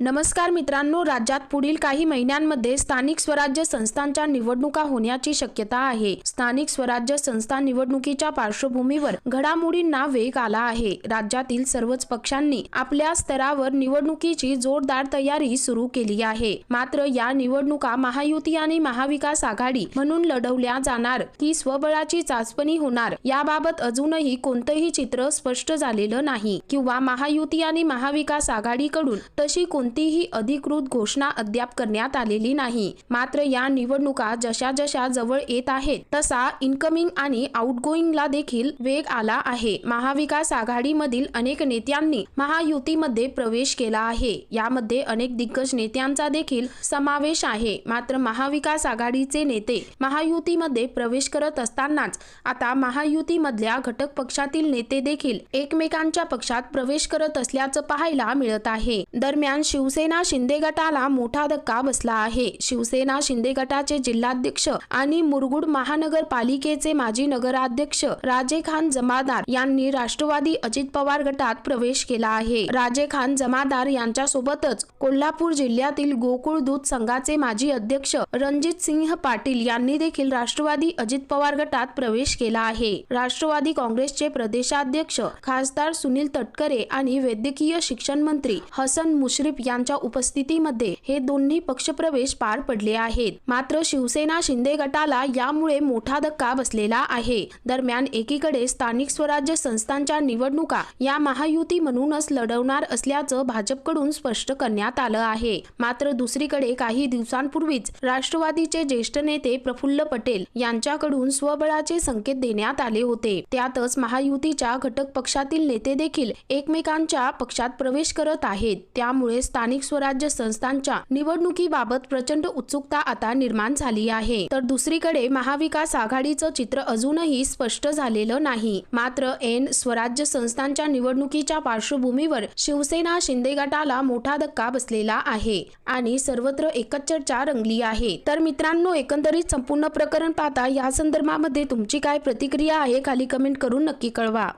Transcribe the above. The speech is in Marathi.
नमस्कार मित्रांनो राज्यात पुढील काही महिन्यांमध्ये स्थानिक स्वराज्य संस्थांच्या निवडणुका होण्याची शक्यता आहे. स्थानिक स्वराज्य संस्था निवडणुकीच्या पार्श्वभूमीवर घडामोडींना वेग आला आहे. राज्यातील सर्वच पक्षांनी आपल्या स्तरावर निवडणुकीची जोरदार तयारी सुरू केली आहे. मात्र या निवडणुका महायुती आणि महाविकास आघाडी म्हणून लढवल्या जाणार की स्वबळाची चाचपणी होणार याबाबत अजूनही कोणतंही चित्र स्पष्ट झालेलं नाही. किंवा महायुती आणि महाविकास आघाडीकडून तशी कोणतीही अधिकृत घोषणा अद्याप करण्यात आलेली नाही. मात्र या निवडणुका जशा जशा जवळ येत आहेत तसा इनकमिंग आणि आउटगोईंगला देखील वेग आला आहे. महाविकास आघाडीमधील अनेक नेत्यांनी महायुतीमध्ये प्रवेश केला आहे. यामध्ये अनेक दिग्गज नेत्यांचा देखील समावेश आहे. मात्र महाविकास आघाडीचे नेते महायुतीमध्ये प्रवेश करत असतानाच आता महायुतीमधल्या घटक पक्षातील नेते देखील एकमेकांच्या पक्षात प्रवेश करत असल्याचं पाहायला मिळत आहे. दरम्यान शिवसेना शिंदे गटाला मोठा धक्का बसला आहे. शिवसेना शिंदे गटाचे जिल्हाध्यक्ष आणि मुरगुड महानगरपालिकेचे माजी नगराध्यक्ष राजे खान जमादार यांनी राष्ट्रवादी अजित पवार गटात प्रवेश केला आहे. राजे खान जमादार यांच्यासोबतच कोल्हापूर जिल्ह्यातील गोकुळ दूध संघाचे माजी अध्यक्ष रणजित सिंह पाटील यांनी देखील राष्ट्रवादी अजित पवार गटात प्रवेश केला आहे. राष्ट्रवादी काँग्रेसचे प्रदेशाध्यक्ष खासदार सुनील तटकरे आणि वैद्यकीय शिक्षण मंत्री हसन मुश्रीफ यांच्या उपस्थितीमध्ये हे दोन्ही पक्षप्रवेश पार पडले आहेत. मात्र शिवसेना शिंदे गटाला यामुळे मोठा धक्का बसलेला आहे. दरम्यान एकीकडे स्थानिक स्वराज्य संस्थांच्या निवडणुका या महायुती म्हणूनच लढवणार असल्याचं भाजपकडून स्पष्ट करण्यात आलं आहे. मात्र दुसरीकडे काही दिवसांपूर्वीच राष्ट्रवादीचे ज्येष्ठ नेते प्रफुल्ल पटेल यांच्याकडून स्वबळाचे संकेत देण्यात आले होते. त्यातच महायुतीच्या घटक पक्षातील नेते देखील एकमेकांच्या पक्षात प्रवेश करत आहेत. त्यामुळे स्थानिक स्वराज्य संस्थांच्या निवडणुकीबाबत प्रचंड उत्सुकता आता निर्माण झाली आहे. तर दुसरीकडे महाविकास आघाडीचं चित्र अजूनही स्पष्ट झालेलं नाही. मात्र एन स्वराज्य संस्थांच्या निवडणुकीच्या पार्श्वभूमीवर शिवसेना शिंदे गटाला मोठा धक्का बसलेला आहे आणि सर्वत्र एकच चर्चा रंगली आहे. तर मित्रांनो एकंदरीत संपूर्ण प्रकरण पाहता या संदर्भामध्ये तुमची काय प्रतिक्रिया आहे खाली कमेंट करून नक्की कळवा.